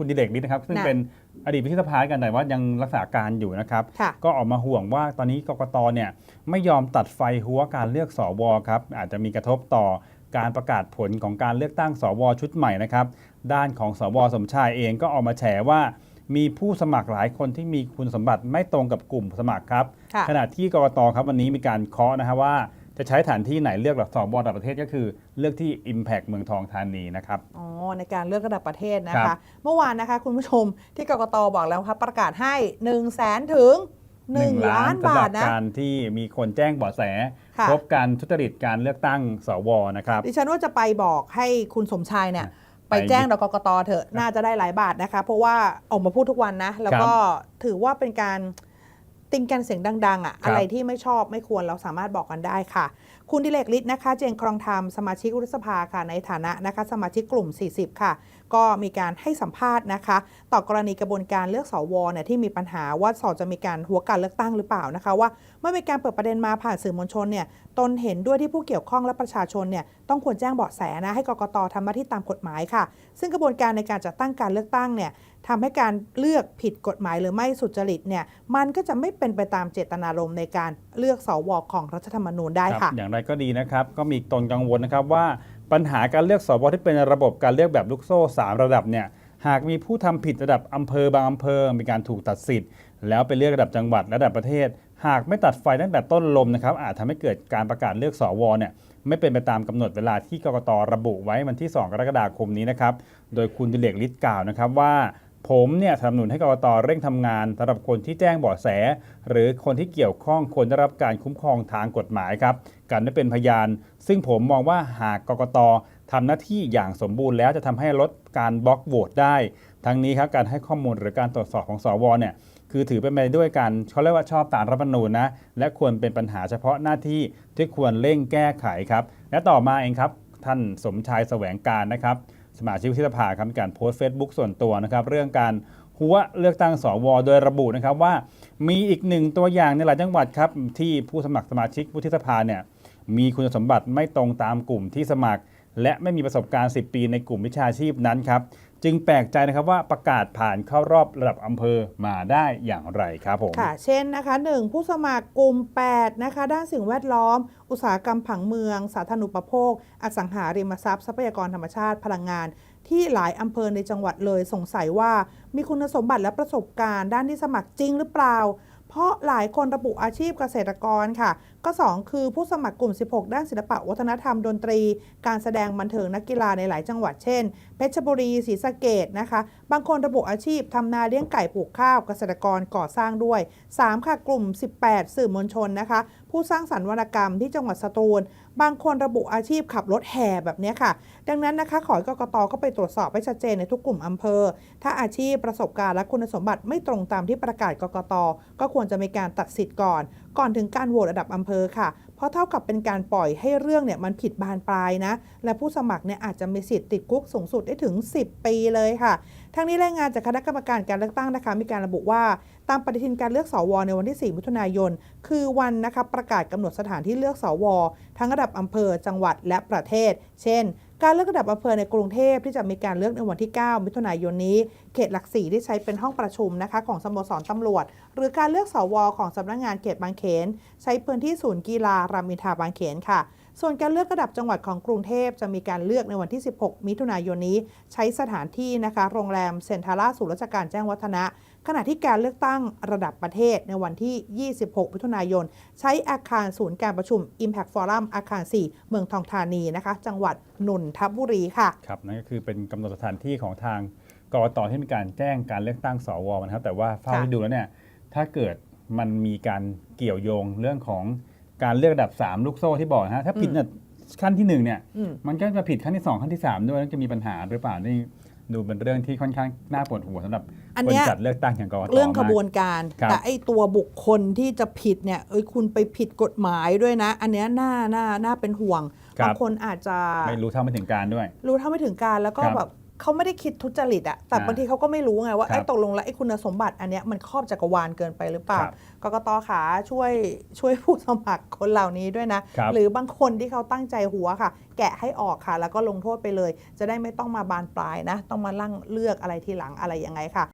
คุณดิเรกฤทธิ์นะครับ ซึ่งน่ะเป็นอดีตวิทยสภากันแต่ว่ายังรักษาการอยู่นะครับค่ะก็ออกมาห่วงว่าตอนนี้กกตเนี่ยไม่ยอมตัดไฟหัวการเลือกสวครับอาจจะมีกระทบต่อการประกาศผลของการเลือกตั้งสวชุดใหม่นะครับ ด้านของสวสมชายเองก็ออกมาแฉว่ามีผู้สมัครหลายคนที่มีคุณสมบัติไม่ตรงกับกลุ่มสมัครครับค่ะขณะที่กกตครับวันนี้มีการเคาะนะครับว่า จะใช้ฐานที่ไหนเลือกแบบสวระดับประเทศก็คือเลือกที่ Impact เมืองทองธานีนะครับ อ๋อในการเลือกระดับประเทศนะครัคะ บ เมื่อวานนะคะคุณผู้ชมที่กกตบอกแล้วครับประกาศให้ 1 0 0 0 0แสนถึง 1 ล้านสำหบารัทนะ การที่มีคนแจ้งเบาะแสค่ะ พบการทุจริตการเลือกตั้งสวนะครับ ดิฉันว่าจะไปบอกให้คุณสมชายเนี่ย ไปไปแจ้งต่อกกตเถอะน่าจะได้หลายบาทนะคะ เพราะว่าออกมาพูดทุกวันนะ แล้วก็ถือว่าเป็นการ ติงกันเสียงดัง ๆอะ อะไรที่ไม่ชอบไม่ควรเราสามารถบอกกันได้ค่ะ คุณดิเลกฤทธิ์นะคะ เจนครองธรรมสมาชิกวุฒิสภาค่ะในฐานะนะคะ สมาชิกกลุ่ม 40 ค่ะ ก็มีการให้สัมภาษณ์นะคะ ต่อกรณีกระบวนการเลือกสวเนี่ยที่มีปัญหาว่าสอจะมีการหัวการเลือกตั้งหรือเปล่านะคะ ว่าเมื่อมีการเปิดประเด็นมาผ่านสื่อมวลชนเนี่ยตนเห็นด้วยที่ผู้เกี่ยวข้องและประชาชนเนี่ยต้องควรแจ้งเบาะแสนะให้กกตทำหน้าที่ตามกฎหมายค่ะ ซึ่งกระบวนการในการจัดตั้งการเลือกตั้งเนี่ยทำให้การเลือกผิดกฎหมายหรือไม่สุจริตเนี่ยมันก็จะไม่เป็นไปตามเจตนารมณ์ในการเลือกสวของรัฐธรรมนูญได้ค่ะอย่างไรก็ดีนะครับ ก็มีตนกังวลนะครับว่าปัญหาการเลือกสวที่เป็นระบบการเลือกแบบลูกโซ่ 3 ระดับเนี่ยหากมีผู้ทำผิดระดับอำเภอบางอำเภอ มีการถูกตัดสิทธิ์ แล้วไปเลือกระดับจังหวัดระดับประเทศ หากไม่ตัดไฟตั้งแต่ต้นลมนะครับอาจทำให้เกิดการประกาศเลือกสวเนี่ยไม่เป็นไปตามกำหนดเวลาที่กกตระบุไว้วันที่ 2 กรกฎาคมนี้นะครับ โดยคุณดิเลกฤทธิ์กล่าวนะครับว่า ผมเนี่ยสนับสนุนให้กรกตเร่งทำงานสำหรับคนที่แจ้งเบาะแส หรือคนที่เกี่ยวข้องควรได้รับการคุ้มครองทางกฎหมายครับการได้เป็นพยาน ซึ่งผมมองว่าหากกรกตทำหน้าที่อย่างสมบูรณ์แล้วจะทำให้ลดการบล็อกโหวตได้ ทั้งนี้ครับการให้ข้อมูลหรือการตรวจสอบของสวเนี่ยคือถือเป็นไปด้วยการเขาเรียกว่าชอบตามรัฐธรรมนูญนะและควรเป็นปัญหาเฉพาะหน้าที่ที่ควรเร่งแก้ไขครับและต่อมาเองครับท่านสมชายแสวงการนะครับ สมาชิกวุฒิสภาครับมีการโพสต์ Facebook ส่วนตัวนะครับเรื่องการหัวเลือกตั้งสวโดยระบุนะครับว่ามีอีกหนึ่งตัวอย่างในหลายจังหวัดครับที่ผู้สมัครสมาชิกวุฒิสภาเนี่ยมีคุณสมบัติไม่ตรงตามกลุ่มที่สมัคร และไม่มีประสบการณ์ 10 ปีในกลุ่มวิชาชีพนั้นครับ จึงแปลกใจนะครับว่าประกาศผ่านเข้ารอบระดับอำเภอมาได้อย่างไรครับผม ค่ะ เช่นนะคะ 1. ผู้สมัครกลุ่ม 8 นะคะ ด้านสิ่งแวดล้อม อุตสาหกรรมผังเมือง สาธารณูปโภค อสังหาริมทรัพย์ ทรัพยากรธรรมชาติพลังงาน ที่หลายอำเภอในจังหวัดเลยสงสัยว่า มีคุณสมบัติและประสบการณ์ ด้านที่สมัครจริงหรือเปล่า เพราะหลายคนระบุอาชีพเกษตรกรค่ะ ก็ 2 คือผู้สมัครกลุ่ม 16 ด้านศิลปะวัฒนธรรมดนตรี การแสดงบันเทิงนักกีฬาในหลายจังหวัดเช่น เพชรบุรีศรีสะเกดนะคะ บางคนระบุอาชีพทำนาเลี้ยงไก่ปลูกข้าวเกษตรกรก่อสร้างด้วย 3 ค่ะกลุ่ม 18 สื่อมวลชนนะคะ ผู้สร้างสรรค์วรรณกรรมที่จังหวัดสตูล บางคนระบุอาชีพขับรถแห่แบบนี้ค่ะ ดังนั้นนะคะ ขอให้กกตก็ไปตรวจสอบให้ชัดเจนในทุกกลุ่มอำเภอ ถ้าอาชีพประสบการณ์และคุณสมบัติไม่ตรงตามที่ประกาศกกตก็ควรจะมีการตัดสิทธิ์ก่อน ก่อนถึงการโหวตระดับอำเภอค่ะ เพราะเท่ากับเป็นการปล่อยให้เรื่องเนี่ยมันผิดบานปลายนะ และผู้สมัครเนี่ยอาจจะมีสิทธิ์ติดคุกสูงสุดได้ถึง 10 ปีเลยค่ะ ทั้งนี้รายงานจากคณะกรรมการการเลือกตั้งนะคะ มีการระบุว่าตามปฏิทินการเลือกสวในวันที่ 4 มิถุนายน คือวันนะคะประกาศกำหนดสถานที่เลือกสว ทั้งระดับอำเภอ จังหวัดและประเทศ เช่นการเลือกระดับอำเภอในกรุงเทพที่จะมีการเลือกในวันที่ 9 มิถุนายนนี้เขตหลักสี่ที่ใช้เป็นห้องประชุมนะคะของสโมสรตำรวจ หรือการเลือกสวของสำนักงานเขตบางเขน ใช้พื้นที่ศูนย์กีฬารามอินทราบางเขนค่ะ ส่วนการเลือกระดับจังหวัดของกรุงเทพจะมีการเลือกในวันที่ 16 มิถุนายนนี้ ใช้สถานที่นะคะโรงแรมเซ็นทรัลลาศูนย์ราชการแจ้งวัฒนะ ขณะที่การเลือกตั้งระดับประเทศในวันที่ 26 มิถุนายน ใช้อาคารศูนย์การประชุม Impact Forum อาคาร 4 เมืองทองธานีนะคะ จังหวัดนนทบุรีค่ะ ครับนั่นก็คือเป็นกำหนดสถานที่ของทาง กรกตที่มีการแจ้งการเลือกตั้งสวนะครับ แต่ว่าเฝ้าค่ะที่ดูแล้วเนี่ยถ้าเกิดมันมีการเกี่ยวโยงเรื่องของการเลือกระดับ 3 ลูกโซ่ที่บอกนะฮะถ้าผิดเนี่ยขั้นที่หนึ่งเนี่ยอืมมันก็จะผิดขั้นที่ 2 ขั้นที่ 3 ด้วยแล้วจะมีปัญหาหรือเปล่านี่ดูเป็นเรื่องที่ค่อนข้างน่าปวดหัวสำหรับอันคนเนี้ยจัดเลือกตั้งอย่างกรกตเรื่องขมากบวนการครับแต่ไอตัวบุคคลที่จะผิดเนี่ยเอ้ยคุณไปผิดกฎหมายด้วยนะ อันเนี้ยน่าน่าน่าเป็นห่วงครับบางคนอาจจะไม่รู้เท่าไม่ถึงการด้วย รู้เท่าไม่ถึงการแล้วก็ครับแบบ เขาไม่ได้คิดทุจริตอะแต่อ่าบางทีเขาก็ไม่รู้ไงว่าครับไอ้ตกลงแล้วไอ้คุณสมบัติอันเนี้ยมันครอบจักรวาลเกินไปหรือเปล่าครับกกตขาช่วยช่วยผู้สมัครคนเหล่านี้ด้วยนะครับหรือบางคนที่เขาตั้งใจหัวค่ะ แกะให้ออกค่ะ แล้วก็ลงโทษไปเลย จะได้ไม่ต้องมาบานปลายนะ ต้องมาลั่งเลือกอะไรทีหลังอะไรยังไงค่ะ